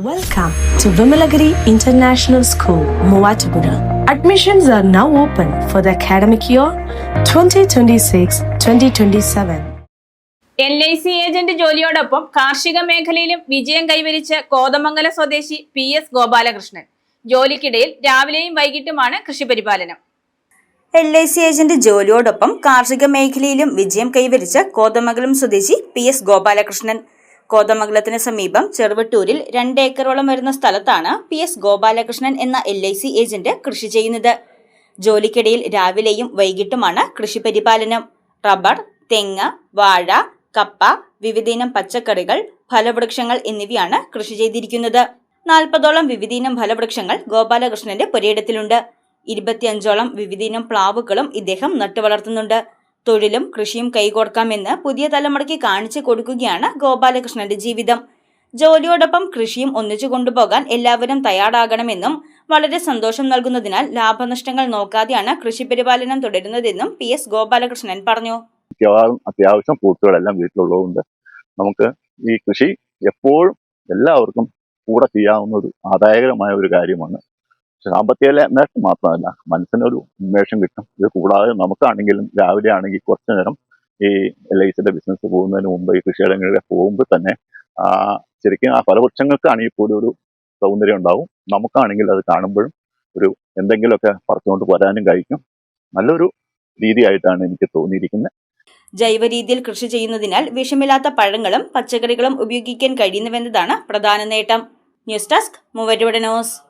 Welcome to Vimalagiri International School, Muatupura. Admissions are now open for the academic year 2026-2027. L I C agent ജോലിയോടൊപ്പം കാർഷിക മേഖലയിലും വിജയം കൈവരിച്ച കോതമംഗല സ്വദേശി P S Gopalakrishnan ജോലിക്കിടയിൽ രാവിലെയും വൈകിട്ടുമാണ് കൃഷിപരിപാലനം എൽ ഐ സി ഏജന്റ് ജോലിയോടൊപ്പം കാർഷിക മേഖലയിലും വിജയം കൈവരിച്ച കോതമംഗലം സ്വദേശി പി എസ് ഗോപാലകൃഷ്ണൻ കോതമംഗലത്തിന് സമീപം ചെറുവട്ടൂരിൽ രണ്ട് ഏക്കറോളം വരുന്ന സ്ഥലത്താണ് പി എസ് ഗോപാലകൃഷ്ണൻ എന്ന എൽ ഐ സി ഏജന്റ് കൃഷി ചെയ്യുന്നത്. ജോലിക്കിടയിൽ രാവിലെയും വൈകിട്ടുമാണ് കൃഷി പരിപാലനം. റബ്ബർ തെങ്ങ് വാഴ കപ്പ വിവിധയിനം പച്ചക്കറികൾ ഫലവൃക്ഷങ്ങൾ എന്നിവയാണ് കൃഷി ചെയ്തിരിക്കുന്നത്. നാൽപ്പതോളം വിവിധയിനം ഫലവൃക്ഷങ്ങൾ ഗോപാലകൃഷ്ണന്റെ പുരയിടത്തിലുണ്ട്. ഇരുപത്തിയഞ്ചോളം വിവിധയിനം പ്ലാവുകളും ഇദ്ദേഹം നട്ടുവളർത്തുന്നുണ്ട്. തൊഴിലും കൃഷിയും കൈകോർക്കാമെന്ന് പുതിയ തലമുറയ്ക്ക് കാണിച്ചു കൊടുക്കുകയാണ് ഗോപാലകൃഷ്ണന്റെ ജീവിതം. ജോലിയോടൊപ്പം കൃഷിയും ഒന്നിച്ചു കൊണ്ടുപോകാൻ എല്ലാവരും തയ്യാറാകണമെന്നും വളരെ സന്തോഷം നൽകുന്നതിനാൽ ലാഭനഷ്ടങ്ങൾ നോക്കാതെയാണ് കൃഷി പരിപാലനം തുടരുന്നതെന്നും പി എസ് ഗോപാലകൃഷ്ണൻ പറഞ്ഞു. അത്യാവശ്യം പൂർത്തികളെല്ലാം വീട്ടിലുള്ളതുകൊണ്ട് നമുക്ക് ഈ കൃഷി എപ്പോഴും എല്ലാവർക്കും കൂടെ ചെയ്യാവുന്ന ഒരു ആദായകരമായ ഒരു കാര്യമാണ്. സാമ്പത്തിക നേട്ടം മാത്രമല്ല മനസ്സിനൊരു ഉന്മേഷം കിട്ടും. ഇത് കൂടാതെ നമുക്കാണെങ്കിലും രാവിലെ ആണെങ്കിൽ കുറച്ചു നേരം ഈ എൽ ഐ സിന്റെ ബിസിനസ് പോകുന്നതിന് മുമ്പ് ഈ കൃഷിയിടങ്ങളിലെ പോകുമ്പോൾ തന്നെ ശരിക്കും ആ ഫലവൃക്ഷങ്ങൾക്കാണെങ്കിൽ കൂടി ഒരു സൗന്ദര്യം ഉണ്ടാവും. നമുക്കാണെങ്കിൽ അത് കാണുമ്പോഴും ഒരു എന്തെങ്കിലുമൊക്കെ പറിച്ചുകൊണ്ട് വരാനും കഴിക്കും. നല്ലൊരു രീതിയായിട്ടാണ് എനിക്ക് തോന്നിയിരിക്കുന്നത്. ജൈവ രീതിയിൽ കൃഷി ചെയ്യുന്നതിനാൽ വിഷമില്ലാത്ത പഴങ്ങളും പച്ചക്കറികളും ഉപയോഗിക്കാൻ കഴിയുന്നുവെന്നതാണ് പ്രധാന നേട്ടം. ന്യൂസ് ഡെസ്ക് മൂവരുടെ ന്യൂസ്.